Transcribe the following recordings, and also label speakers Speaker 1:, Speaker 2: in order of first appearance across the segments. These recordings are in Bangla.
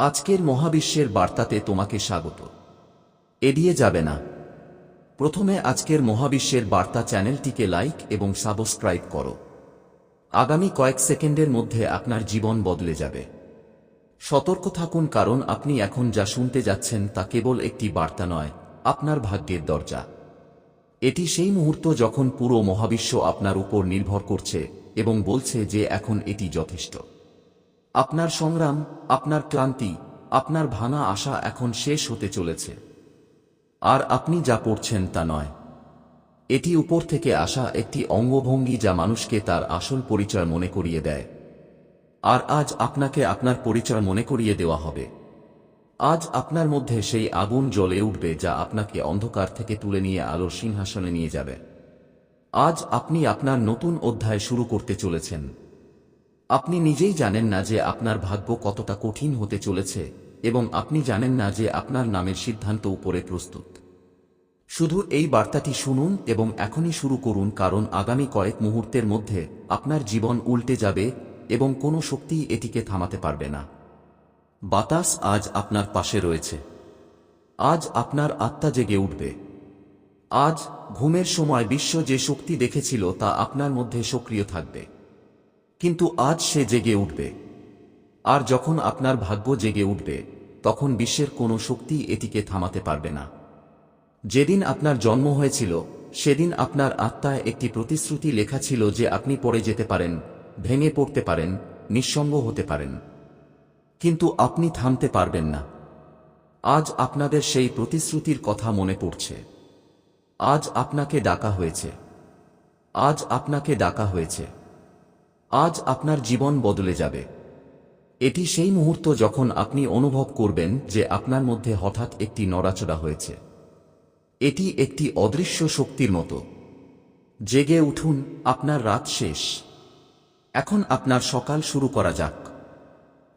Speaker 1: আজকের মহাবিশ্বের বার্তাতে তোমাকে স্বাগত। এড়িয়ে যাবে না। প্রথমে আজকের মহাবিশ্বের বার্তা চ্যানেলটিকে লাইক এবং সাবস্ক্রাইব করো। আগামী কয়েক সেকেন্ডের মধ্যে আপনার জীবন বদলে যাবে। সতর্ক থাকুন কারণ আপনি এখন যা শুনতে যাচ্ছেন তা কেবল একটি বার্তা নয়, আপনার ভাগ্যের দরজা। এটি সেই মুহূর্ত যখন পুরো মহাবিশ্ব আপনার উপর নির্ভর করছে এবং বলছে যে এখন এটি যথেষ্ট। আপনার সংগ্রাম, আপনার ক্লান্তি, আপনার ভাঙা আশা এখন শেষ হতে চলেছে। আর আপনি যা পড়ছেন তা নয়। এটি উপর থেকে আসা একটি অঙ্গভঙ্গি যা মানুষকে তার আসল পরিচয় মনে করিয়ে দেয়। আর আজ আপনাকে আপনার পরিচয় মনে করিয়ে দেওয়া হবে। আজ আপনার মধ্যে সেই আগুন জ্বলে উঠবে যা আপনাকে অন্ধকার থেকে তুলে নিয়ে আলোর সিংহাসনে নিয়ে যাবে। আজ আপনি আপনার নতুন অধ্যায় শুরু করতে চলেছেন। আপনি নিজেই জানেন না যে আপনার ভাগ্য কতটা কঠিন হতে চলেছে, এবং আপনি জানেন না যে আপনার নামের সিদ্ধান্ত উপরে প্রস্তুত। শুধু এই বার্তাটি শুনুন এবং এখনই শুরু করুন, কারণ আগামী কয়েক মুহূর্তের মধ্যে আপনার জীবন উল্টে যাবে এবং কোনো শক্তি এটিকে থামাতে পারবে না। বাতাস আজ আপনার পাশে রয়েছে। আজ আপনার আত্মা জেগে উঠবে। আজ ঘুমের সময় বিশ্ব যে শক্তি দেখেছিল তা আপনার মধ্যে সক্রিয় থাকবে। কিন্তু আজ সে জেগে উঠবে। আর যখন আপনার ভাগ্য জেগে উঠবে, তখন বিশ্বের কোনো শক্তি এটিকে থামাতে পারবে না। যেদিন আপনার জন্ম হয়েছিল, সেদিন আপনার আত্মায় একটি প্রতিশ্রুতি লেখা ছিল যে আপনি পড়ে যেতে পারেন, ভেঙে পড়তে পারেন, নিঃসঙ্গ হতে পারেন। কিন্তু আপনি থামতে পারবেন না। আজ আপনাদের সেই প্রতিশ্রুতির কথা মনে পড়ছে। আজ আপনাকে ডাকা হয়েছে। আজ আপনাকে ডাকা হয়েছে। আজ আপনার জীবন বদলে যাবে। এটি সেই মুহূর্ত যখন আপনি অনুভব করবেন যে আপনার মধ্যে হঠাৎ একটি নড়াচড়া হয়েছে। এটি একটি অদৃশ্য শক্তির মতো। জেগে উঠুন, আপনার রাত শেষ। এখন আপনার সকাল শুরু করা যাক।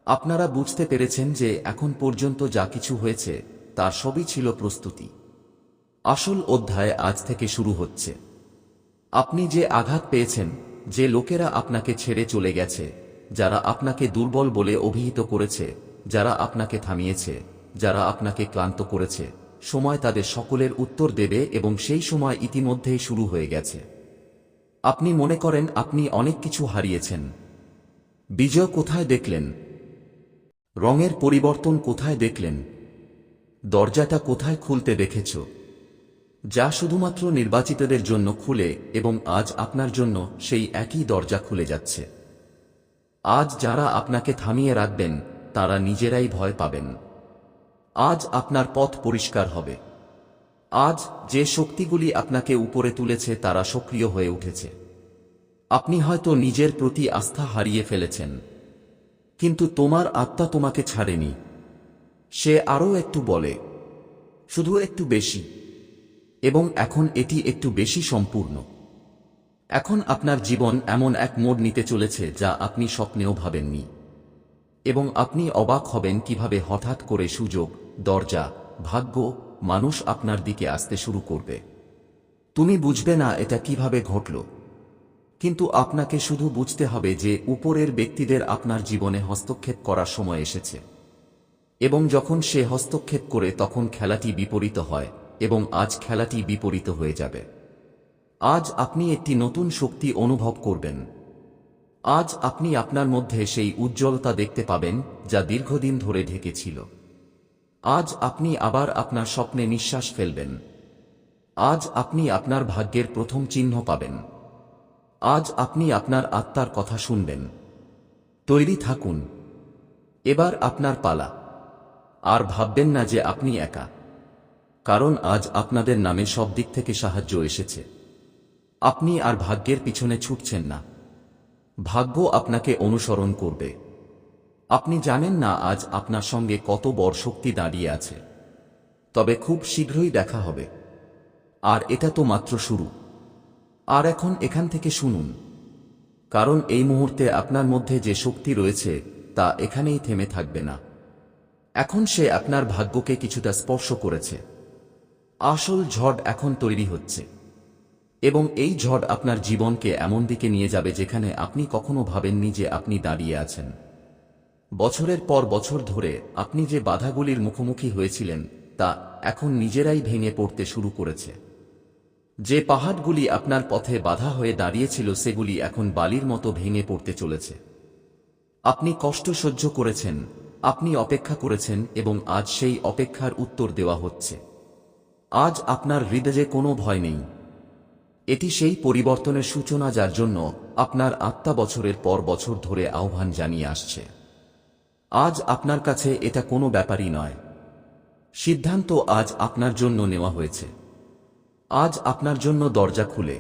Speaker 1: আপনারা বুঝতে পেরেছেন যে এখন পর্যন্ত যা কিছু হয়েছে, তার সবই ছিল প্রস্তুতি। আসল অধ্যায় আজ থেকে শুরু হচ্ছে। আপনি যে আঘাত পেয়েছেন যে লোকেরা আপনাকে ছেড়ে চলে গেছে, যারা আপনাকে দুর্বল বলে অভিহিত করেছে, যারা আপনাকে থামিয়েছে, যারা আপনাকে ক্লান্ত করেছে, সময় তাদের সকলের উত্তর দেবে এবং সেই সময় ইতিমধ্যেই শুরু হয়ে গেছে। আপনি মনে করেন আপনি অনেক কিছু হারিয়েছেন। বিজয় কোথায় দেখলেন? রঙের পরিবর্তন কোথায় দেখলেন? দরজাটা কোথায় খুলতে দেখেছ? যা শুধুমাত্র নির্বাচিতদের জন্য খুলে এবং আজ আপনার জন্য সেই একই দরজা খুলে যাচ্ছে। আজ যারা আপনাকে থামিয়ে রাখবেন, তারা নিজেরাই ভয় পাবেন। আজ আপনার পথ পরিষ্কার হবে। আজ যে শক্তিগুলি আপনাকে উপরে তুলেছে, তারা সক্রিয় হয়ে উঠেছে। আপনি হয়তো নিজের প্রতি আস্থা হারিয়ে ফেলেছেন। কিন্তু তোমার আত্মা তোমাকে ছাড়েনি। সে আরও একটু বলে, শুধু একটু বেশি। এবং এখন এটি একটু বেশি সম্পূর্ণ। এখন আপনার জীবন এমন এক মোড় নিতে চলেছে যা আপনি স্বপ্নেও ভাবেননি। এবং আপনি অবাক হবেন কীভাবে হঠাৎ করে সুযোগ, দরজা, ভাগ্য, মানুষ আপনার দিকে আসতে শুরু করবে। তুমি বুঝবে না এটা কীভাবে ঘটল। কিন্তু আপনাকে শুধু বুঝতে হবে যে উপরের ব্যক্তিদের আপনার জীবনে হস্তক্ষেপ করার সময় এসেছে। এবং যখন সে হস্তক্ষেপ করে তখন খেলাটি বিপরীত হয়। এবং আজ খেলাটি বিপরীত হয়ে যাবে। আজ আপনি একটি নতুন শক্তি অনুভব করবেন। আজ আপনি আপনার মধ্যে সেই উজ্জ্বলতা দেখতে পাবেন, যা দীর্ঘদিন ধরে ঢেকেছিল। আজ আপনি আবার আপনার স্বপ্নে নিঃশ্বাস ফেলবেন। আজ আপনি আপনার ভাগ্যের প্রথম চিহ্ন পাবেন। আজ আপনি আপনার আত্মার কথা শুনবেন। তৈরি থাকুন। এবার আপনার পালা। আর ভাববেন না যে আপনি একা। কারণ আজ আপনাদের নামে সব দিক থেকে সাহায্য এসেছে। আপনি আর ভাগ্যের পিছনে ছুটছেন না। ভাগ্য আপনাকে অনুসরণ করবে। আপনি জানেন না আজ আপনার সঙ্গে কত বড় শক্তি দাঁড়িয়ে আছে। তবে খুব শীঘ্রই দেখা হবে। আর এটা তো মাত্র শুরু। আর এখন এখান থেকে শুনুন। কারণ এই মুহূর্তে আপনার মধ্যে যে শক্তি রয়েছে, তা এখানেই থেমে থাকবে না। এখন সে আপনার ভাগ্যকে কিছুটা স্পর্শ করেছে। আসল ঝড় এখন তৈরি হচ্ছে। এবং এই ঝড় আপনার জীবনকে এমন দিকে নিয়ে যাবে যেখানে আপনি কখনো ভাবেননি যে আপনি দাঁড়িয়ে আছেন। বছরের পর বছর ধরে আপনি যে বাধাগুলির মুখোমুখি হয়েছিলেন, তা এখন নিজেরাই ভেঙে পড়তে শুরু করেছে। যে পাহাড়গুলি আপনার পথে বাধা হয়ে দাঁড়িয়েছিল, সেগুলি এখন বালির মতো ভেঙে পড়তে চলেছে। আপনি কষ্ট সহ্য করেছেন, আপনি অপেক্ষা করেছেন এবং আজ সেই অপেক্ষার উত্তর দেওয়া হচ্ছে। আজ আপনার হৃদয়ে কোনো ভয় নেই। এটি সেই পরিবর্তনের সূচনা যার জন্য আপনার আত্মা বছরের পর বছর ধরে আহ্বান জানিয়ে আসছে। আজ আপনার কাছে এটা কোনো ব্যাপারই নয়। সিদ্ধান্ত আজ আপনার জন্য নেওয়া হয়েছে। আজ আপনার জন্য দরজা খুলে।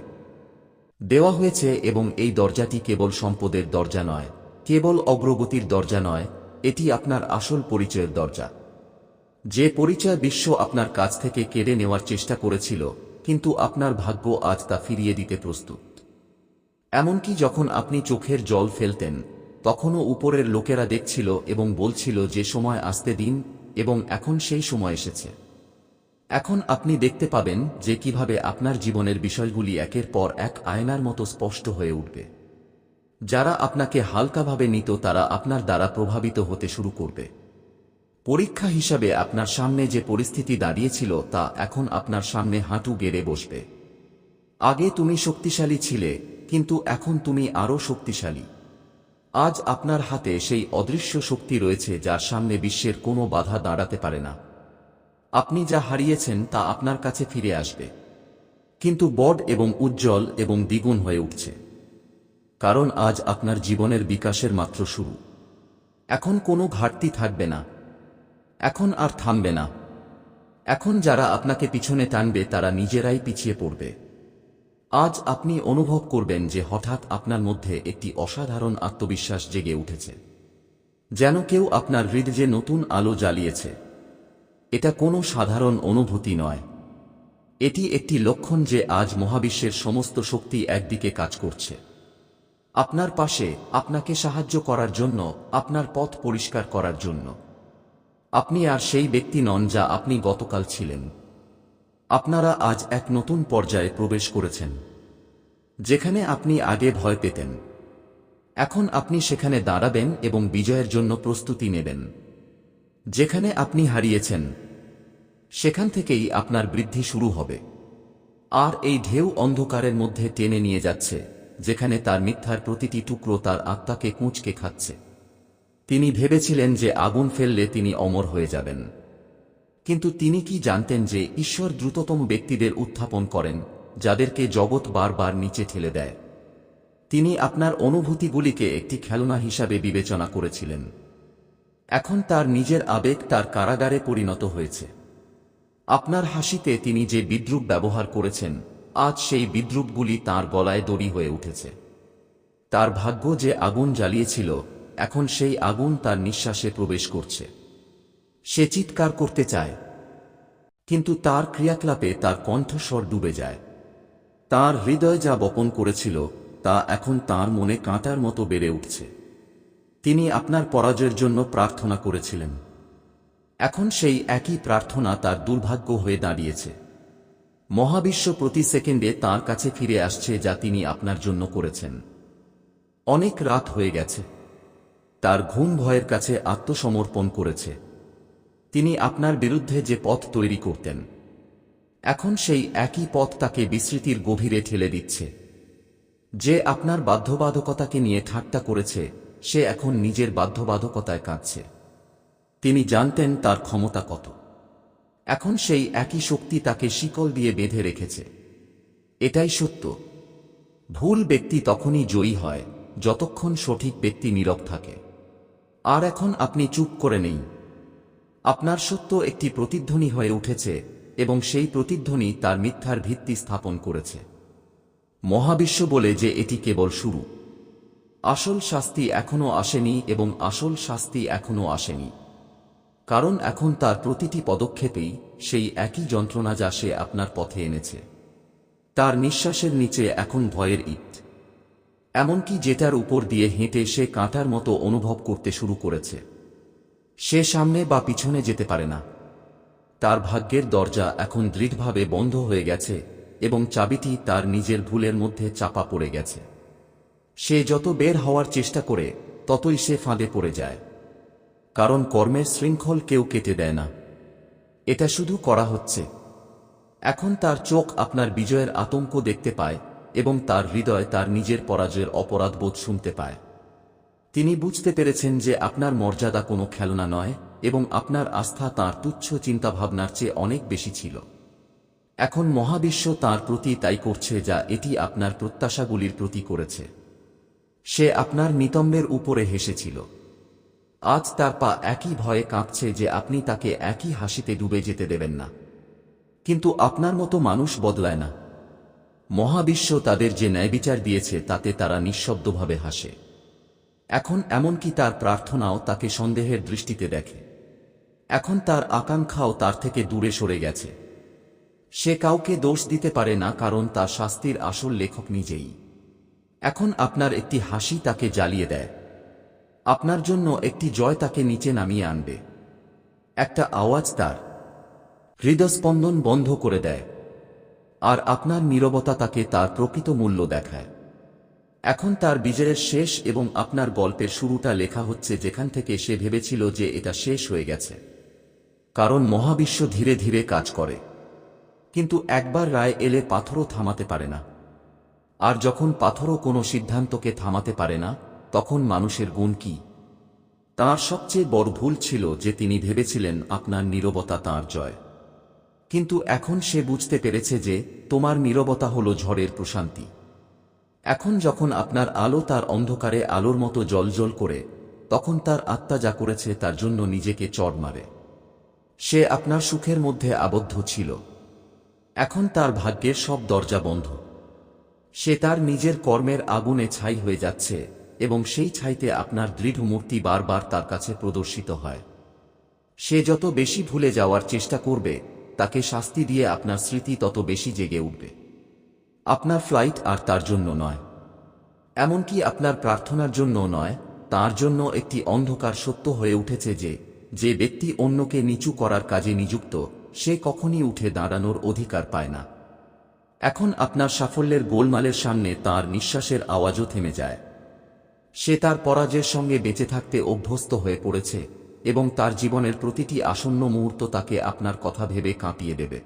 Speaker 1: দেওয়া হয়েছে এবং এই দরজাটি কেবল সম্পদের দরজা নয়, কেবল অগ্রগতির দরজা নয়, এটি আপনার আসল পরিচয়ের দরজা। যে পরিচয় বিশ্ব আপনার কাছ থেকে কেড়ে নেওয়ার চেষ্টা করেছিল, কিন্তু আপনার ভাগ্য আজ তা ফিরিয়ে দিতে প্রস্তুত। এমনকি যখন আপনি চোখের জল ফেলতেন, তখনও উপরের লোকেরা দেখছিল এবং বলছিল যে সময় আসতে দিন এবং এখন সেই সময় এসেছে। এখন আপনি দেখতে পাবেন যে কীভাবে আপনার জীবনের বিষয়গুলি একের পর এক আয়নার মতো স্পষ্ট হয়ে উঠবে। যারা আপনাকে হালকাভাবে নিত তারা আপনার দ্বারা প্রভাবিত হতে শুরু করবে। পরীক্ষা হিসাবে আপনার সামনে যে পরিস্থিতি দাঁড়িয়েছিল তা এখন আপনার সামনে হাঁটু গেড়ে বসবে। আগে তুমি শক্তিশালী ছিলে, কিন্তু এখন তুমি আরও শক্তিশালী। আজ আপনার হাতে সেই অদৃশ্য শক্তি রয়েছে যার সামনে বিশ্বের কোনো বাধা দাঁড়াতে পারে না। আপনি যা হারিয়েছেন তা আপনার কাছে ফিরে আসবে। কিন্তু বড এবং উজ্জ্বল এবং দ্বিগুণ হয়ে উঠছে। কারণ আজ আপনার জীবনের বিকাশের মাত্র শুরু। এখন কোনো ঘাটতি থাকবে না। এখন আর থামবে না। এখন যারা আপনাকে পিছনে টানবে, তারা নিজেরাই পিছিয়ে পড়বে। আজ আপনি অনুভব করবেন যে হঠাৎ আপনার মধ্যে একটি অসাধারণ আত্মবিশ্বাস জেগে উঠেছে। যেন কেউ আপনার হৃদয়ে নতুন আলো জ্বালিয়েছে। এটা কোনো সাধারণ অনুভূতি নয়। এটি একটি লক্ষণ যে আজ মহাবিশ্বের সমস্ত শক্তি একদিকে কাজ করছে। আপনার পাশে আপনাকে সাহায্য করার জন্য, আপনার পথ পরিষ্কার করার জন্য। আপনি আর সেই ব্যক্তি নন যা আপনি গতকাল ছিলেন। আপনারা আজ এক নতুন পর্যায়ে প্রবেশ করেছেন, যেখানে আপনি আগে ভয় পেতেন। এখন আপনি সেখানে দাঁড়াবেন এবং বিজয়ের জন্য প্রস্তুতি নেবেন। যেখানে আপনি হারিয়েছেন, সেখান থেকেই আপনার বৃদ্ধি শুরু হবে। আর এই ঢেউ অন্ধকারের মধ্যে টেনে নিয়ে যাচ্ছে, যেখানে তার মিথ্যার প্রতিটি টুকরো তার আত্মাকে কুঁচকে খাচ্ছে। তিনি ভেবেছিলেন যে আগুন ফেললে তিনি অমর হয়ে যাবেন। কিন্তু তিনি কি জানতেন যে ঈশ্বর দ্রুততম ব্যক্তিদের উত্থাপন করেন, যাদেরকে জগৎ বারবার নিচে ঠেলে দেয়? তিনি আপনার অনুভূতিগুলিকে একটি খেলনা হিসাবে বিবেচনা করেছিলেন। এখন তার নিজের আবেগ তার কারাগারে পরিণত হয়েছে। আপনার হাসিতে তিনি যে বিদ্রুপ ব্যবহার করেছেন, আজ সেই বিদ্রুপগুলি তার গলায় দড়ি হয়ে উঠেছে। তার ভাগ্য যে আগুন জ্বালিয়েছিল এখন সেই আগুন তার নিঃশ্বাসে প্রবেশ করছে। সে চিৎকার করতে চায়, কিন্তু তার ক্রিয়াকলাপে তার কণ্ঠস্বর ডুবে যায়। তার হৃদয় যা বপন করেছিল, তা এখন তার মনে কাঁটার মতো বেড়ে উঠছে। তিনি আপনার পরাজয়ের জন্য প্রার্থনা করেছিলেন। এখন সেই একই প্রার্থনা তার দুর্ভাগ্য হয়ে দাঁড়িয়েছে। মহাবিশ্ব প্রতি সেকেন্ডে তার কাছে ফিরে আসছে যা তিনি আপনার জন্য করেছেন। অনেক রাত হয়ে গেছে। তার ঘুম ভয়ের কাছে আত্মসমর্পণ করেছে। তিনি আপনার বিরুদ্ধে যে পথ তৈরি করতেন। এখন সেই একই পথ তাকে বিস্মৃতির গভীরে ঠেলে দিচ্ছে। যে আপনার বাধ্যবাধকতাকে নিয়ে ঠাট্টা করেছে, সে এখন নিজের বাধ্যবাধকতায় কাঁদছে। তিনি জানতেন তার ক্ষমতা কত। এখন সেই একই শক্তি তাকে শিকল দিয়ে বেঁধে রেখেছে। এটাই সত্য। ভুল ব্যক্তি তখনই জয়ী হয়, যতক্ষণ সঠিক ব্যক্তি নীরব থাকে। আর এখন আপনি চুপ করে নেই। আপনার সত্য একটি প্রতিধ্বনি হয়ে উঠেছে এবং সেই প্রতিধ্বনি তার মিথ্যার ভিত্তি স্থাপন করেছে। মহাবিশ্ব বলে যে এটি কেবল শুরু। আসল শাস্তি এখনও আসেনি এবং আসল শাস্তি এখনও আসেনি। কারণ এখন তার প্রতিটি পদক্ষেপেই সেই একই যন্ত্রণা যা সে আপনার পথে এনেছে। তার নিঃশ্বাসের নিচে এখন ভয়ের ইট। এমনকি যেটার উপর দিয়ে হেঁটে সে কাঁটার মতো অনুভব করতে শুরু করেছে। সে সামনে বা পিছনে যেতে পারে না। তার ভাগ্যের দরজা এখন দৃঢ়ভাবে বন্ধ হয়ে গেছে এবং চাবিটি তার নিজের ভুলের মধ্যে চাপা পড়ে গেছে। সে যত বের হওয়ার চেষ্টা করে, ততই সে ফাঁদে পড়ে যায়। কারণ কর্মের শৃঙ্খল কেউ কেটে দেয় না। এটা শুধু করা হচ্ছে। এখন তার চোখ আপনার বিজয়ের আতঙ্ক দেখতে পায় এবং তার হৃদয় তার নিজের পরাজয়ের অপরাধবোধ শুনতে পায়। তিনি বুঝতে পেরেছেন যে আপনার মর্যাদা কোনো খেলনা নয় এবং আপনার আস্থা তাঁর তুচ্ছ চিন্তাভাবনার চেয়ে অনেক বেশি ছিল। এখন মহাবিশ্ব তার প্রতি তাই করছে যা এটি আপনার প্রত্যাশাগুলির প্রতি করেছে। সে আপনার নিতম্বের উপরে হেসেছিল। আজ তার পা একই ভয়ে কাঁপছে যে আপনি তাকে একই হাসিতে ডুবে যেতে দেবেন না। কিন্তু আপনার মতো মানুষ বদলায় না। মহাবিশ্ব তাদের যে ন্যায়বিচার দিয়েছে, তাতে তারা নিঃশব্দভাবে হাসে। এখন এমনকি তার প্রার্থনাও তাকে সন্দেহের দৃষ্টিতে দেখে। এখন তার আকাঙ্ক্ষাও তার থেকে দূরে সরে গেছে। সে কাউকে দোষ দিতে পারে না, কারণ তার শাস্তির আসল লেখক নিজেই। এখন আপনার একটি হাসি তাকে জ্বালিয়ে দেয়। আপনার জন্য একটি জয় তাকে নিচে নামিয়ে আনবে। একটা আওয়াজ তার হৃদস্পন্দন বন্ধ করে দেয়। আর আপনার নীরবতা তাকে তার প্রকৃত মূল্য দেখায়। এখন তার বিজয়ের শেষ এবং আপনার গল্পের শুরুটা লেখা হচ্ছে যেখান থেকে সে ভেবেছিল যে এটা শেষ হয়ে গেছে। কারণ মহাবিশ্ব ধীরে ধীরে কাজ করে। কিন্তু একবার রায় এলে পাথরও থামাতে পারে না। আর যখন পাথরও কোনো সিদ্ধান্তকে থামাতে পারে না, তখন মানুষের গুণ কি? তাঁর সবচেয়ে বড় ভুল ছিল যে তিনি ভেবেছিলেন আপনার নীরবতা তাঁর জয়। কিন্তু এখন সে বুঝতে পেরেছে যে তোমার নীরবতা হল ঝড়ের প্রশান্তি। এখন যখন আপনার আলো তার অন্ধকারে আলোর মতো জলজল করে, তখন তার আত্মা যা করেছে তার জন্য নিজেকে চড় মারে। সে আপনার সুখের মধ্যে আবদ্ধ ছিল। এখন তার ভাগ্যের সব দরজা বন্ধ। সে তার নিজের কর্মের আগুনে ছাই হয়ে যাচ্ছে এবং সেই ছাইতে আপনার দৃঢ় মূর্তি বারবার তার কাছে প্রদর্শিত হয়। সে যত বেশি ভুলে যাওয়ার চেষ্টা করবে তাকে শাস্তি দিয়ে আপনার স্মৃতি তত বেশি জেগে উঠবে। আপনার ফ্লাইট আর তার জন্য নয়। এমনকি আপনার প্রার্থনার জন্য নয়, তার জন্য একটি অন্ধকার সত্য হয়ে উঠেছে যে যে ব্যক্তি অন্যকে নিচু করার কাজে নিযুক্ত, সে কখনই উঠে দাঁড়ানোর অধিকার পায় না। এখন আপনার সাফল্যের গোলমালের সামনে তার নিঃশ্বাসের আওয়াজও থেমে যায়। সে তার পরাজয়ের সঙ্গে বেঁচে থাকতে অভ্যস্ত হয়ে পড়েছে। এবং তার জীবনের প্রতিটি আসন্ন মুহূর্ত তাকে আপনার কথা ভেবে কাঁপিয়ে দেবে।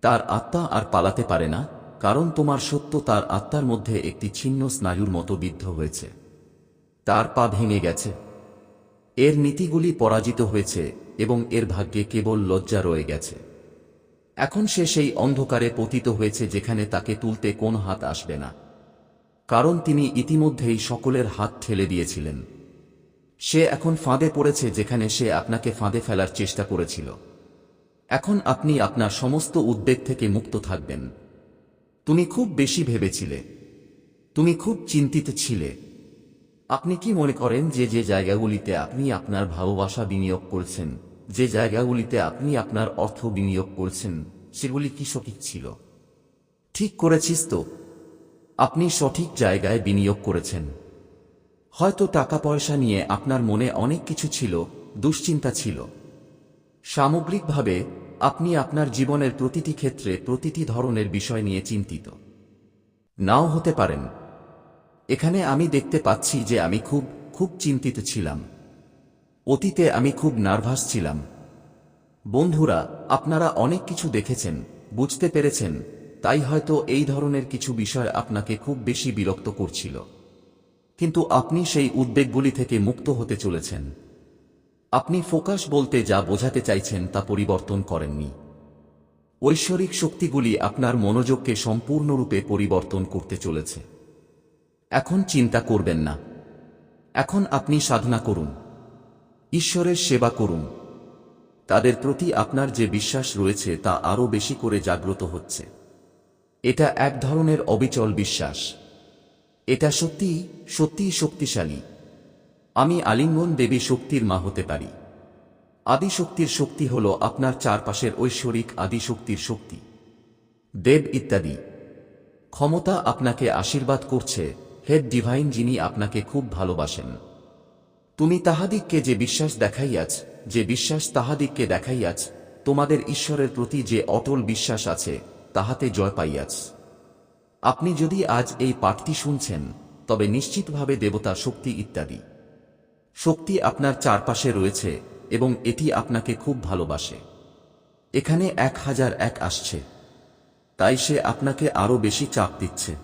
Speaker 1: তার আত্মা আর পালাতে পারে না, কারণ তোমার সত্য তার আত্মার মধ্যে একটি ছিন্ন স্নায়ুর মতো বিদ্ধ হয়েছে। তার পা ভেঙে গেছে। এর নীতিগুলি পরাজিত হয়েছে এবং এর ভাগ্যে কেবল লজ্জা রয়ে গেছে। এখন সে সেই অন্ধকারে পতিত হয়েছে যেখানে তাকে তুলতে কোন হাত আসবে না। কারণ তিনি ইতিমধ্যেই সকলের হাত ঠেলে দিয়েছিলেন। সে এখন ফাঁদে পড়েছে যেখানে সে আপনাকে ফাঁদে ফেলার চেষ্টা করেছিল। এখন আপনি আপনার সমস্ত উদ্বেগ থেকে মুক্ত থাকবেন। তুমি খুব বেশি ভেবেছিলে। তুমি খুব চিন্তিত ছিলে। আপনি কি মনে করেন যে যে জায়গাগুলিতে আপনি আপনার ভালোবাসা বিনিয়োগ করছেন, যে জায়গাগুলিতে আপনি আপনার অর্থ বিনিয়োগ করছেন, সেগুলি কি সঠিক ছিল? ঠিক করেছিস তো। আপনি সঠিক জায়গায় বিনিয়োগ করেছেন। হয়তো টাকা পয়সা নিয়ে আপনার মনে অনেক কিছু ছিল, দুশ্চিন্তা ছিল। সামগ্রিকভাবে, আপনি আপনার জীবনের প্রতিটি ক্ষেত্রে প্রতিটি ধরনের বিষয় নিয়ে চিন্তিত। নাও হতে পারেন। এখানে আমি দেখতে পাচ্ছি যে আমি খুব খুব চিন্তিত ছিলাম। অতীতে আমি খুব নার্ভাস ছিলাম। বন্ধুরা, আপনারা অনেক কিছু দেখেছেন, বুঝতে পেরেছেন, তাই হয়তো এই ধরনের কিছু বিষয় আপনাকে খুব বেশি বিরক্ত করছিল। কিন্তু আপনি সেই উদ্বেগগুলি থেকে মুক্ত হতে চলেছেন। আপনি ফোকাস বলতে যা বোঝাতে চাইছেন তা পরিবর্তন করেননি। ঐশ্বরিক শক্তিগুলি আপনার মনোযোগকে সম্পূর্ণরূপে পরিবর্তন করতে চলেছে। এখন চিন্তা করবেন না। এখন আপনি সাধনা করুন। ঈশ্বরের সেবা করুন। তাদের প্রতি আপনার যে বিশ্বাস রয়েছে তা আরও বেশি করে জাগ্রত হচ্ছে। এটা এক ধরনের অবিচল বিশ্বাস। এটা সত্যি, সত্যিই শক্তিশালী। আমি আলিঙ্গন দেবী শক্তির মা হতে পারি। আদিশক্তির শক্তি হল আপনার চারপাশের ঐশ্বরিক আদিশক্তির শক্তি। দেব ইত্যাদি। ক্ষমতা আপনাকে আশীর্বাদ করছে হেড ডিভাইন যিনি আপনাকে খুব ভালোবাসেন। তুমি তাহাদিককে যে বিশ্বাস দেখাইয়াছ, যে বিশ্বাস তাহাদিককে দেখাইয়াছ, তোমাদের ঈশ্বরের প্রতি যে অটল বিশ্বাস আছে, তাহাতে জয় পাইয়াছ। আপনি যদি আজ এই পাঠটি শুনছেন, তবে নিশ্চিতভাবে দেবতা শক্তি ইত্যাদি। শক্তি আপনার চারপাশে রয়েছে এবং এটি আপনাকে খুব ভালোবাসে। এখানে এক হাজার এক আসছে। তাই সে আপনাকে আরও বেশি চাপ দিচ্ছে।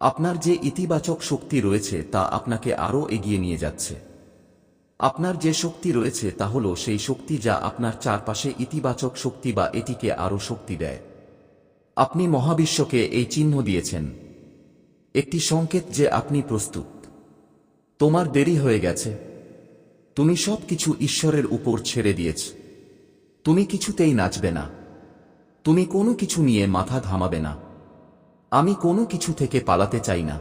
Speaker 1: আপনার যে ইতিবাচক শক্তি রয়েছে, তা আপনাকে আরও এগিয়ে নিয়ে যাচ্ছে। আপনার যে শক্তি রয়েছে, তা হল সেই শক্তি যা আপনার চারপাশে ইতিবাচক শক্তি বা এটিকে আরও শক্তি দেয়। আপনি মহাবিশ্বকে এই চিহ্ন দিয়েছেন। একটি সংকেত যে আপনি প্রস্তুত। তোমার দেরি হয়ে গেছে। তুমি সব কিছু ঈশ্বরের উপর ছেড়ে দিয়েছ। তুমি কিছুতেই নাচবে না। তুমি কোনো কিছু নিয়ে মাথা ঘামাবে না। আমি কোনো কিছু থেকে পালাতে চাই না।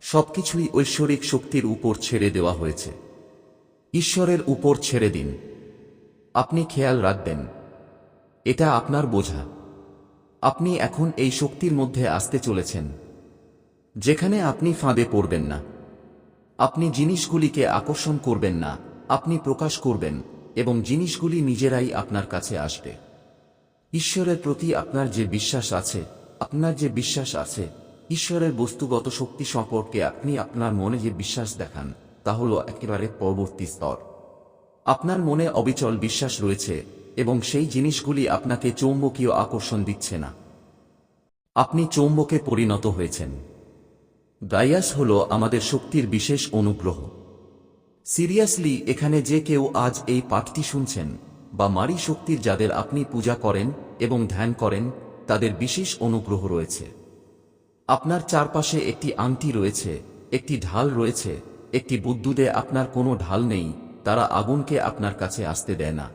Speaker 1: সবকিছুই ঐশ্বরিক শক্তির উপর ছেড়ে দেওয়া হয়েছে। ঈশ্বরের উপর ছেড়ে দিন। আপনি খেয়াল রাখবেন। এটা আপনার বোঝা। আপনি এখন এই শক্তির মধ্যে আসতে চলেছেন। যেখানে আপনি ফাঁদে পড়বেন না। আপনি জিনিসগুলিকে আকর্ষণ করবেন না, আপনি প্রকাশ করবেন, এবং জিনিসগুলি নিজেরাই আপনার কাছে আসবে। ঈশ্বরের প্রতি আপনার যে বিশ্বাস আছে, আপনার যে বিশ্বাস আছে, ঈশ্বরের বস্তুগত শক্তি সম্পর্কে আপনি আপনার মনে যে বিশ্বাস দেখান, তা হল একেবারে পরবর্তী স্তর। আপনার মনে অবিচল বিশ্বাস রয়েছে এবং সেই জিনিসগুলি আপনাকে চৌম্বকীয় আকর্ষণ দিচ্ছে না। আপনি চৌম্বকে পরিণত হয়েছেন। ডায়াস হল আমাদের শক্তির বিশেষ অনুগ্রহ। সিরিয়াসলি, এখানে যে কেউ আজ এই পাঠটি শুনছেন বা মারি শক্তির যাদের আপনি পূজা করেন এবং ধ্যান করেন, তাদের বিশেষ অনুগ্রহ রয়েছে। আপনার চারপাশে একটি আংটি রয়েছে, একটি ঢাল রয়েছে, একটি বুদ্দুদে আপনার কোনো ঢাল নেই, তারা আগুনকে আপনার কাছে আসতে দেয় না।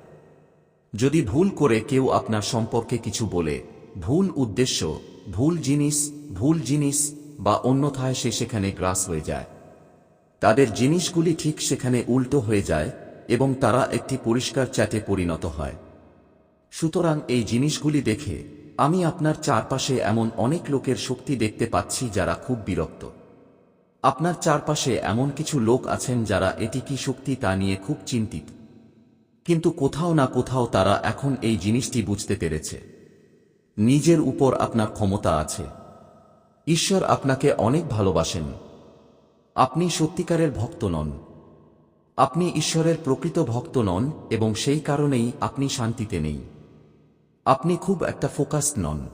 Speaker 1: যদি ভুল করে কেউ আপনার সম্পর্কে কিছু বলে, ভুল উদ্দেশ্য, ভুল জিনিস ভুল জিনিস বা অন্যথায় সে সেখানে গ্রাস হয়ে যায়। তাদের জিনিসগুলি ঠিক সেখানে উল্টো হয়ে যায় এবং তারা একটি পরিষ্কার চ্যাটে পরিণত হয়। সুতরাং এই জিনিসগুলি দেখে আমি আপনার চারপাশে এমন অনেক লোকের শক্তি দেখতে পাচ্ছি যারা খুব বিরক্ত। আপনার চারপাশে এমন কিছু লোক আছেন যারা এটি কি শক্তি তা নিয়ে খুব চিন্তিত। কিন্তু কোথাও না কোথাও তারা এখন এই জিনিসটি বুঝতে পেরেছে। নিজের উপর আপনার ক্ষমতা আছে। ঈশ্বর আপনাকে অনেক ভালোবাসেন। আপনি সত্যিকারের ভক্ত নন। আপনি ঈশ্বরের প্রকৃত ভক্ত নন এবং সেই কারণেই আপনি শান্তিতে নেই। আপনি খুব একটা ফোকাসড নন।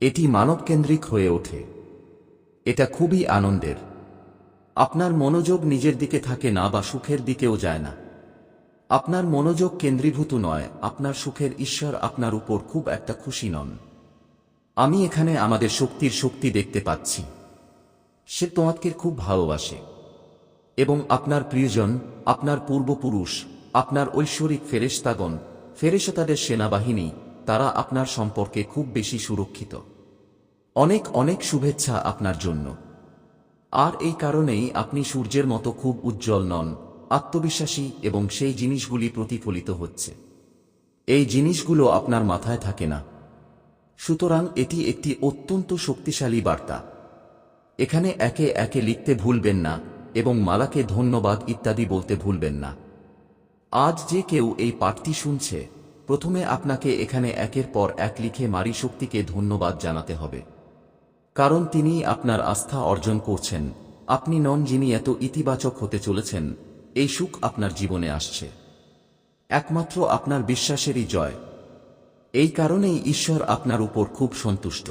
Speaker 1: এটি মানবকেন্দ্রিক হয়ে ওঠে। এটা খুবই আনন্দের। আপনার মনোযোগ নিজের দিকে থাকে না বা সুখের দিকেও যায় না। আপনার মনোযোগ কেন্দ্রীভূত নয়, আপনার সুখের ঈশ্বর আপনার উপর খুব একটা খুশি নন। আমি এখানে আমাদের শক্তির শক্তি দেখতে পাচ্ছি। সে তোমাকে খুব ভালোবাসে। এবং আপনার প্রিয়জন, আপনার পূর্বপুরুষ, আপনার ঐশ্বরিক ফেরেশতাগণ, ফেরেশতাদের সেনাবাহিনী, তারা আপনার সম্পর্কে খুব বেশি সুরক্ষিত। অনেক অনেক শুভেচ্ছা আপনার জন্য। আর এই কারণেই আপনি সূর্যের মতো খুব উজ্জ্বল নন। আত্মবিশ্বাসী এবং সেই জিনিসগুলি প্রতিফলিত হচ্ছে। এই জিনিসগুলো আপনার মাথায় থাকে না। সুতরাং এটি একটি অত্যন্ত শক্তিশালী বার্তা। এখানে একে একে লিখতে ভুলবেন না এবং মালাকে ধন্যবাদ ইত্যাদি বলতে ভুলবেন না। আজ যে কেউ এই পাঠটি শুনছে, প্রথমে আপনাকে এখানে একের পর এক লিখে মারি শক্তিকে ধন্যবাদ জানাতে হবে। কারণ তিনি আপনার আস্থা অর্জন করছেন। আপনি নন যিনি এত ইতিবাচক হতে চলেছেন। এই সুখ আপনার জীবনে আসছে। একমাত্র আপনার বিশ্বাসেরই জয়। এই কারণেই ঈশ্বর আপনার উপর খুব সন্তুষ্ট।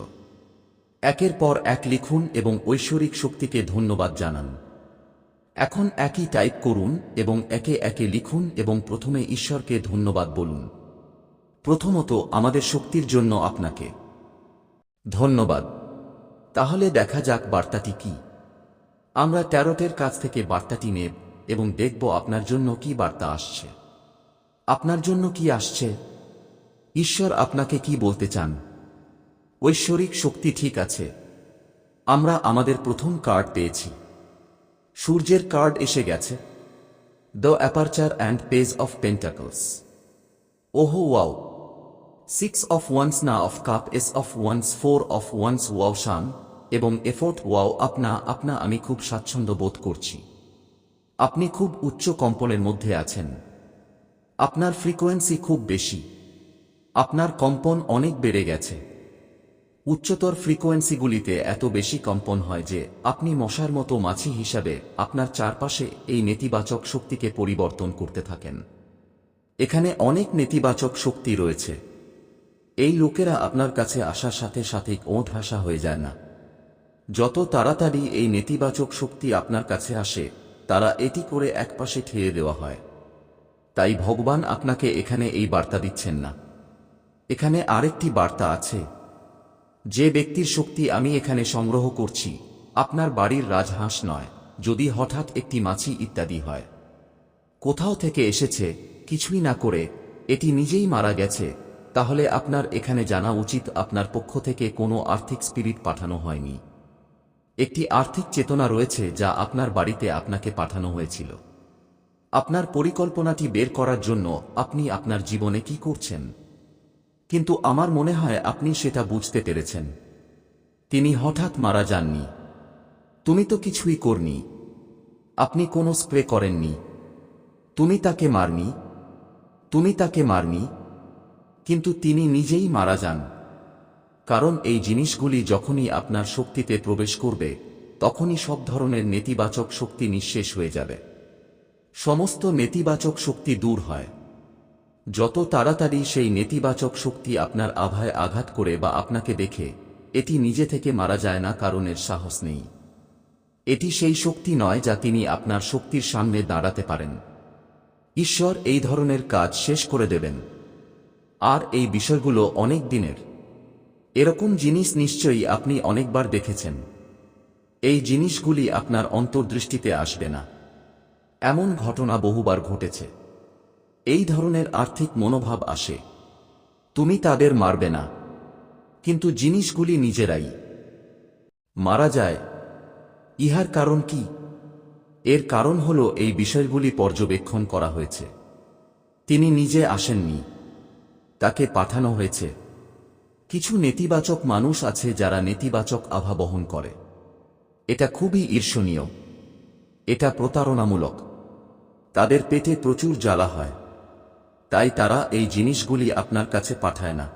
Speaker 1: একের পর এক লিখুন এবং ঐশ্বরিক শক্তিকে ধন্যবাদ জানান। এখন একই টাইপ করুন এবং একে একে লিখুন এবং প্রথমে ঈশ্বরকে ধন্যবাদ বলুন। প্রথমত আমাদের শক্তির জন্য আপনাকে। ধন্যবাদ। তাহলে দেখা যাক বার্তাটি কি। আমরা ট্যারটের কাছ থেকে বার্তাটি নেব। এবং দেখব আপনার জন্য কি বার্তা আসছে। আপনার জন্য কি আসছে? ঈশ্বর আপনাকে কি বলতে চান? ঐশ্বরিক শক্তি ঠিক আছে। আমরা আমাদের প্রথম কার্ড পেয়েছি। সূর্যের কার্ড এসে গেছে। The aperture and page of pentacles ওহো, ওয়াও। সিক্স অফ ওয়ান্স না of cup ace of wands four of wands wow, শান। এবং এফোর্ট ওয়াও, আপনা আপনা, আমি খুব স্বাচ্ছন্দ্য বোধ করছি। আপনি খুব উচ্চ কম্পনের মধ্যে আছেন। আপনার ফ্রিকোয়েন্সি খুব বেশি। আপনার কম্পন অনেক বেড়ে গেছে। উচ্চতর ফ্রিকোয়েন্সিগুলিতে এত বেশি কম্পন হয় যে, আপনি মশার মতো মাছি হিসাবে আপনার চারপাশে এই নেতিবাচক শক্তিকে পরিবর্তন করতে থাকেন। এখানে অনেক নেতিবাচক শক্তি রয়েছে। এই লোকেরা আপনার কাছে আসার সাথে সাথে ওঁঠ ভাষা হয়ে যায় না। যত তাড়াতাড়ি এই নেতিবাচক শক্তি আপনার কাছে আসে তারা এটি করে একপাশে ঠেয়ে দেওয়া হয়। তাই ভগবান আপনাকে এখানে এই বার্তা দিচ্ছেন না। এখানে আরেকটি বার্তা আছে। যে ব্যক্তির শক্তি আমি এখানে সংগ্রহ করছি, আপনার বাড়ির রাজহাঁস নয়, যদি হঠাৎ একটি মাছি ইত্যাদি হয়। কোথাও থেকে এসেছে, কিছুই না করে, এটি নিজেই মারা গেছে, তাহলে আপনার এখানে জানা উচিত আপনার পক্ষ থেকে কোনো আর্থিক স্পিরিট পাঠানো হয়নি। একটি আর্থিক চেতনা রয়েছে যা আপনার বাড়িতে আপনাকে পাঠানো হয়েছিল। আপনার পরিকল্পনাটি বের করার জন্য আপনি আপনার জীবনে কি করছেন? কিন্তু আমার মনে হয় আপনি সেটা বুঝতে পেরেছেন। তিনি হঠাৎ মারা যাননি। তুমি তো কিছুই করনি। আপনি কোনো স্প্রে করেননি। তুমি তাকে মারনি। তুমি তাকে মারনি। কিন্তু তিনি নিজেই মারা যান। কারণ এই জিনিসগুলি যখনই আপনার শক্তিতে প্রবেশ করবে, তখনই সব ধরনের নেতিবাচক শক্তি নিঃশেষ হয়ে যাবে। সমস্ত নেতিবাচক শক্তি দূর হয়। যত তাড়াতাড়ি সেই নেতিবাচক শক্তি আপনার আভায় আঘাত করে বা আপনাকে দেখে, এটি নিজে থেকে মারা যায় না কারণের সাহস নেই। এটি সেই শক্তি নয় যা তিনি আপনার শক্তির সামনে দাঁড়াতে পারেন। ঈশ্বর এই ধরনের কাজ শেষ করে দেবেন। আর এই বিষয়গুলো অনেক দিনের। এরকম জিনিস নিশ্চয়ই আপনি অনেকবার দেখেছেন। এই জিনিসগুলি আপনার অন্তর্দৃষ্টিতে আসবে না। এমন ঘটনা বহুবার ঘটেছে। এই ধরনের আর্থিক মনোভাব আসে। তুমি তাদের মারবে না। কিন্তু জিনিসগুলি নিজেরাই। মারা যায়। ইহার কারণ কি? এর কারণ হল এই বিষয়গুলি পর্যবেক্ষণ করা হয়েছে। তিনি নিজে আসেননি। তাকে পাঠানো হয়েছে। কিছু নেতিবাচক মানুষ আছে যারা নেতিবাচক আভা বহন করে। এটা খুবই ঈর্ষণীয়। এটা প্রতারণামূলক। তাদের পেটে প্রচুর জ্বালা হয়। তাই তারা এই জিনিসগুলি আপনার কাছে পাঠায় না।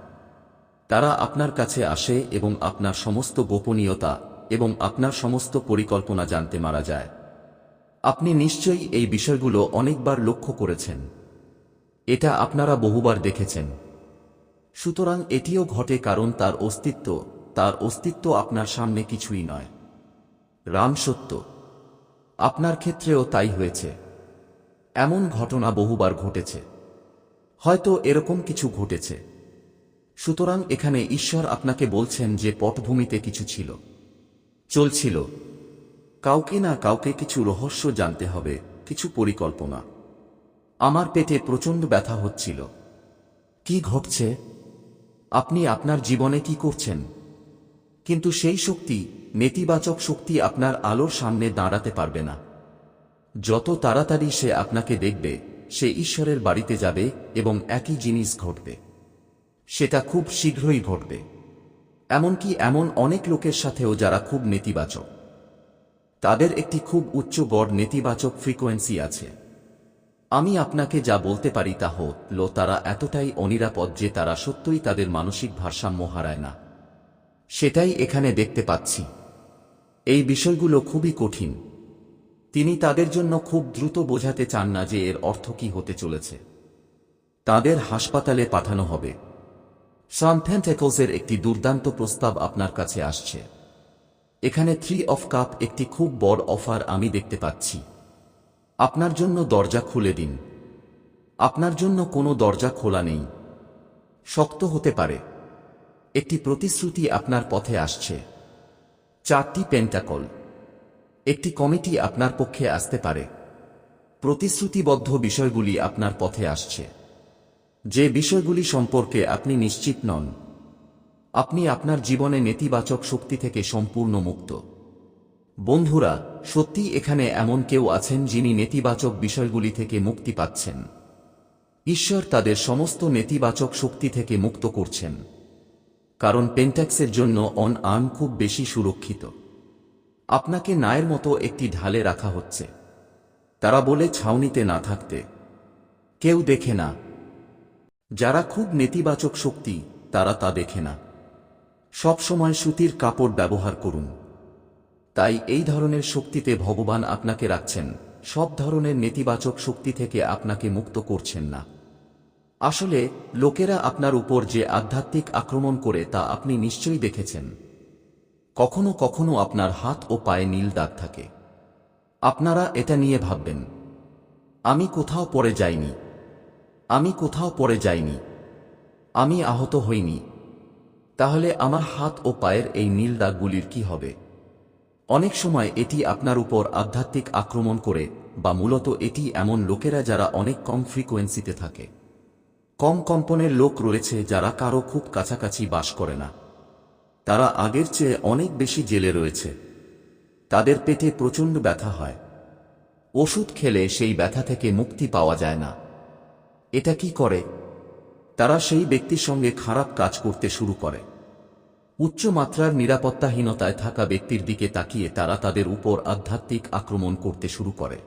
Speaker 1: তারা আপনার কাছে আসে এবং আপনার সমস্ত গোপনীয়তা এবং আপনার সমস্ত পরিকল্পনা জানতে মারা যায়। আপনি নিশ্চয়ই এই বিষয়গুলো অনেকবার লক্ষ্য করেছেন। এটা আপনারা বহুবার দেখেছেন। সুতরাং এটিও ঘটে কারণ তার অস্তিত্ব তার অস্তিত্ব আপনার সামনে কিছুই নয়। রাম সত্য। আপনার ক্ষেত্রেও তাই হয়েছে। এমন ঘটনা বহুবার ঘটেছে। হয়তো এরকম কিছু ঘটেছে। সুতরাং এখানে ঈশ্বর আপনাকে বলছেন যে পটভূমিতে কিছু ছিল। চলছিল। কাউকে না কাউকে কিছু রহস্য জানতে হবে, কিছু পরিকল্পনা। আমার পেটে প্রচণ্ড ব্যথা হচ্ছিল। কি ঘটছে? আপনি আপনার জীবনে কি করছেন? কিন্তু সেই শক্তি, নেতিবাচক শক্তি আপনার আলোর সামনে দাঁড়াতে পারবে না। যত তাড়াতাড়ি সে আপনাকে দেখবে, সে ঈশ্বরের বাড়িতে যাবে এবং একই জিনিস ঘটবে। সেটা খুব শীঘ্রই ঘটবে। এমনকি এমন অনেক লোকের সাথেও যারা খুব নেতিবাচক। তাদের একটি খুব উচ্চ গড় নেতিবাচক ফ্রিকোয়েন্সি আছে। আমি আপনাকে যা বলতে পারি তা হল তারা এতটাই অনিরাপদ যে তারা সত্যই তাদের মানসিক ভারসাম্য হারায় না। সেটাই এখানে দেখতে পাচ্ছি। এই বিষয়গুলো খুবই কঠিন। তিনি তাদের জন্য খুব দ্রুত বোঝাতে চান না যে এর অর্থ কি হতে চলেছে। তাদের হাসপাতালে পাঠানো হবে। সানথ্যান্টেকলসের একটি দুর্দান্ত প্রস্তাব আপনার কাছে আসছে। এখানে থ্রি অফ কাপ একটি খুব বড় অফার আমি দেখতে পাচ্ছি। আপনার জন্য দরজা খুলে দিন। আপনার জন্য কোনো দরজা খোলা নেই। শক্ত হতে পারে। একটি প্রতিশ্রুতি আপনার পথে আসছে। চারটি পেন্টাকল। একটি কমিটি আপনার পক্ষে আসতে পারে। প্রতিশ্রুতিবদ্ধ বিষয়গুলি আপনার পথে আসছে। যে বিষয়গুলি সম্পর্কে আপনি নিশ্চিত নন। আপনি আপনার জীবনে নেতিবাচক শক্তি থেকে সম্পূর্ণ মুক্ত। বন্ধুরা, সত্যি এখানে এমন কেউ আছেন যিনি নেতিবাচক বিষয়গুলি থেকে মুক্তি পাচ্ছেন। ঈশ্বর তাদের সমস্ত নেতিবাচক শক্তি থেকে মুক্ত করছেন। কারণ পেন্ট্যাক্সের জন্য অন আর্ম খুব বেশি সুরক্ষিত। আপনাকে নায়ের মতো একটি ঢালে রাখা হচ্ছে। তারা বলে ছাউনিতে না থাকতে। কেউ দেখে না। যারা খুব নেতিবাচক শক্তি, তারা তা দেখে না। সবসময় সুতির কাপড় ব্যবহার করুন। তাই এই ধরনের শক্তিতে ভগবান আপনাকে রাখছেন। সব ধরনের নেতিবাচক শক্তি থেকে আপনাকে মুক্ত করছেন না। আসলে, লোকেরা আপনার উপর যে আধ্যাত্মিক আক্রমণ করে তা আপনি নিশ্চয়ই দেখেছেন। কখনো কখনো আপনার হাত ও পায়ে নীল দাগ থাকে। আপনারা এটা নিয়ে ভাববেন, আমি কোথাও পড়ে যাইনি। আমি কোথাও পড়ে যাইনি। আমি আহত হইনি। তাহলে আমার হাত ও পায়ের এই নীল দাগগুলির কি হবে? অনেক সময় এটি আপনার উপর আধ্যাত্মিক আক্রমণ করে, বা মূলত এটি এমন লোকেরা যারা অনেক কম ফ্রিকোয়েন্সিতে থাকে। কম কম্পনের লোক রয়েছে যারা কারও খুব কাছাকাছি বাস করে না। তারা আগের চেয়ে অনেক বেশি জেলে রয়েছে। তাদের পেটে প্রচণ্ড ব্যথা হয়। ওষুধ খেলে সেই ব্যথা থেকে মুক্তি পাওয়া যায় না। এটা কি করে? তারা সেই ব্যক্তির সঙ্গে খারাপ কাজ করতে শুরু করে। উচ্চ মাত্রার নিরাপত্তাহীনতায় থাকা ব্যক্তির দিকে তাকিয়ে তারা তাদের উপর আধ্যাত্মিক আক্রমণ করতে শুরু করে।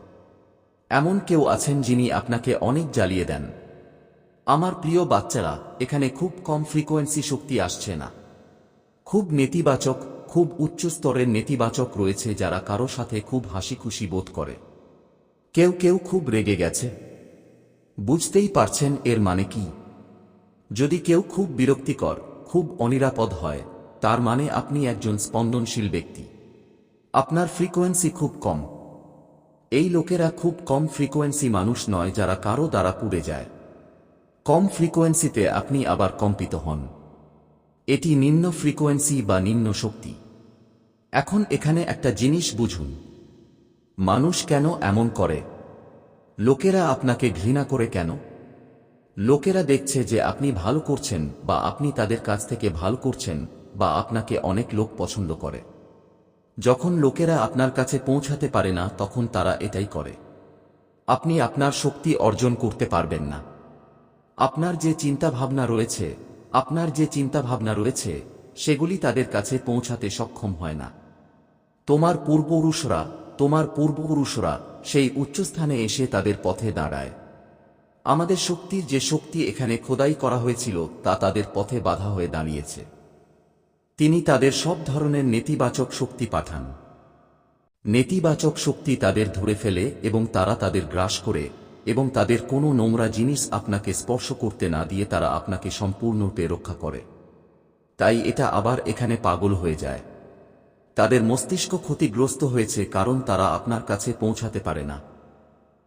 Speaker 1: এমন কেউ আছেন যিনি আপনাকে অনেক জ্বালিয়ে দেন। আমার প্রিয় বাচ্চারা, এখানে খুব কম ফ্রিকোয়েন্সি শক্তি আসছে না। খুব নেতিবাচক, খুব উচ্চ স্তরের নেতিবাচক রয়েছে যারা কারও সাথে খুব হাসি খুশি বোধ করে। কেউ কেউ খুব রেগে গেছে। বুঝতেই পারছেন এর মানে কি। যদি কেউ খুব বিরক্তিকর, খুব অনিরাপদ হয় তার মানে আপনি একজন স্পন্দনশীল ব্যক্তি। আপনার ফ্রিকোয়েন্সি খুব কম। এই লোকেরা খুব কম ফ্রিকোয়েন্সি মানুষ নয় যারা কারও দ্বারা পুড়ে যায়। কম ফ্রিকোয়েন্সিতে আপনি আবার কম্পিত হন। এটি নিম্ন ফ্রিকোয়েন্সি বা নিম্ন শক্তি। এখন এখানে একটা জিনিস বুঝুন। মানুষ কেন এমন করে? লোকেরা আপনাকে ঘৃণা করে কেন? লোকেরা দেখছে যে আপনি ভালো করছেন বা আপনি তাদের কাছ থেকে ভালো করছেন বা আপনাকে অনেক লোক পছন্দ করে। যখন লোকেরা আপনার কাছে পৌঁছাতে পারে না, তখন তারা এটাই করে। আপনি আপনার শক্তি অর্জন করতে পারবেন না। আপনার যে চিন্তা ভাবনা রয়েছে, আপনার যে চিন্তা ভাবনা রয়েছে, সেগুলি তাদের কাছে পৌঁছাতে সক্ষম হয় না। তোমার পূর্বপুরুষরা তোমার পূর্বপুরুষরা সেই উচ্চস্থানে এসে তাদের পথে দাঁড়ায়। আমাদের শক্তির যে শক্তি এখানে খোদাই করা হয়েছিল, তা তাদের পথে বাধা হয়ে দাঁড়িয়েছে। তিনি তাদের সব ধরনের নেতিবাচক শক্তি পাঠান। নেতিবাচক শক্তি তাদের ধরে ফেলে এবং তারা তাদের গ্রাস করে এবং তাদের কোনো নোংরা জিনিস আপনাকে স্পর্শ করতে না দিয়ে তারা আপনাকে সম্পূর্ণরূপে রক্ষা করে। তাই এটা আবার এখানে পাগল হয়ে যায়। তাদের মস্তিষ্ক ক্ষতিগ্রস্ত হয়েছে কারণ তারা আপনার কাছে পৌঁছাতে পারে না।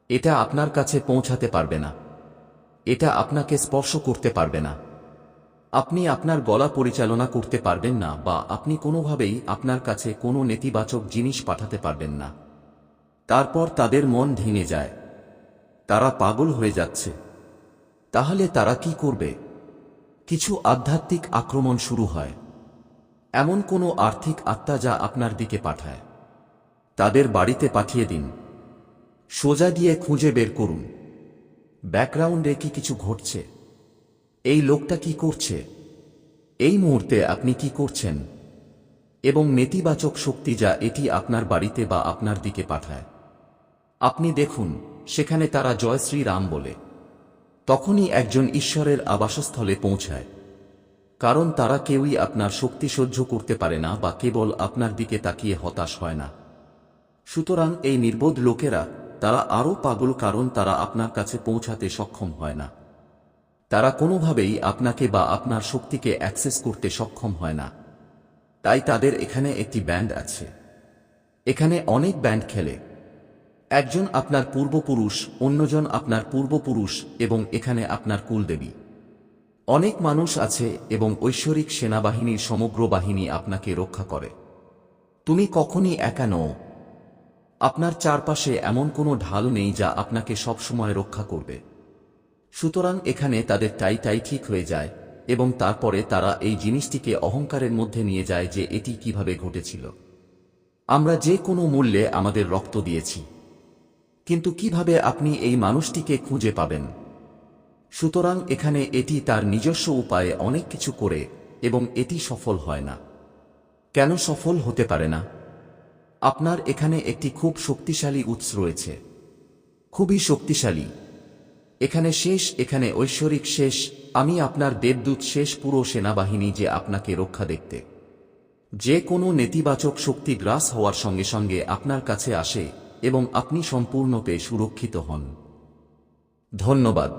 Speaker 1: এটা আপনার কাছে পৌঁছাতে পারবে না। এটা আপনাকে স্পর্শ করতে পারবে না। আপনি আপনার গলা পরিচালনা করতে পারবেন না বা আপনি কোনোভাবেই আপনার কাছে কোনো নেতিবাচক জিনিস পাঠাতে পারবেন না। তারপর তাদের মন ভেঙে যায়। তারা পাগল হয়ে যাচ্ছে। তাহলে তারা কি করবে? কিছু আধ্যাত্মিক আক্রমণ শুরু হয়। এমন কোনো আর্থিক আত্মা যা আপনার দিকে পাঠায়। তাদের বাড়িতে পাঠিয়ে দিন। সোজা গিয়ে খুঁজে বের করুন। ব্যাকগ্রাউন্ডে কি কিছু ঘটছে? এই লোকটা কি করছে? এই মুহূর্তে আপনি কি করছেন? এবং নেতিবাচক শক্তি যা এটি আপনার বাড়িতে বা আপনার দিকে পাঠায়। আপনি দেখুন, সেখানে তারা জয় শ্রী রাম বলে। তখনই একজন ঈশ্বরের আবাসস্থলে পৌঁছায়। কারণ তারা কেউই আপনার শক্তি সহ্য করতে পারে না বা কেবল আপনার দিকে তাকিয়ে হতাশ হয় না। সুতরাং এই নির্বোধ লোকেরা, তারা আরও পাগল কারণ তারা আপনার কাছে পৌঁছাতে সক্ষম হয় না। তারা কোনোভাবেই আপনাকে বা আপনার শক্তিকে অ্যাক্সেস করতে সক্ষম হয় না। তাই তাদের এখানে একটি ব্যান্ড আছে। এখানে অনেক ব্যান্ড খেলে। একজন আপনার পূর্বপুরুষ, অন্যজন আপনার পূর্বপুরুষ এবং এখানে আপনার কুলদেবী। অনেক মানুষ আছে এবং ঐশ্বরিক সেনাবাহিনীর সমগ্র বাহিনী আপনাকে রক্ষা করে। তুমি কখনই একা নও। আপনার চারপাশে এমন কোনো ঢাল নেই যা আপনাকে সবসময় রক্ষা করবে। সুতরাং এখানে তাদের টাই টাই ঠিক হয়ে যায়, এবং তারপরে তারা এই জিনিসটিকে অহংকারের মধ্যে নিয়ে যায় যে এটি কীভাবে ঘটেছিল। আমরা যে কোনো মূল্যে আমাদের রক্ত দিয়েছি। কিন্তু কীভাবে আপনি এই মানুষটিকে খুঁজে পাবেন? সুতরাং এখানে এটি তার নিজস্ব উপায়ে অনেক কিছু করে, এবং এটি সফল হয় না। কেন সফল হতে পারে না? আপনার এখানে একটি খুব শক্তিশালী উৎস রয়েছে। খুবই শক্তিশালী। এখানে শেষ, এখানে ঐশ্বরিক শেষ, আমি আপনার দেবদূত শেষ পুরো সেনাবাহিনী যে আপনাকে রক্ষা দেখতে। যে কোনো নেতিবাচক শক্তি গ্রাস হওয়ার সঙ্গে সঙ্গে আপনার কাছে আসে এবং আপনি সম্পূর্ণতে সুরক্ষিত হন। ধন্যবাদ।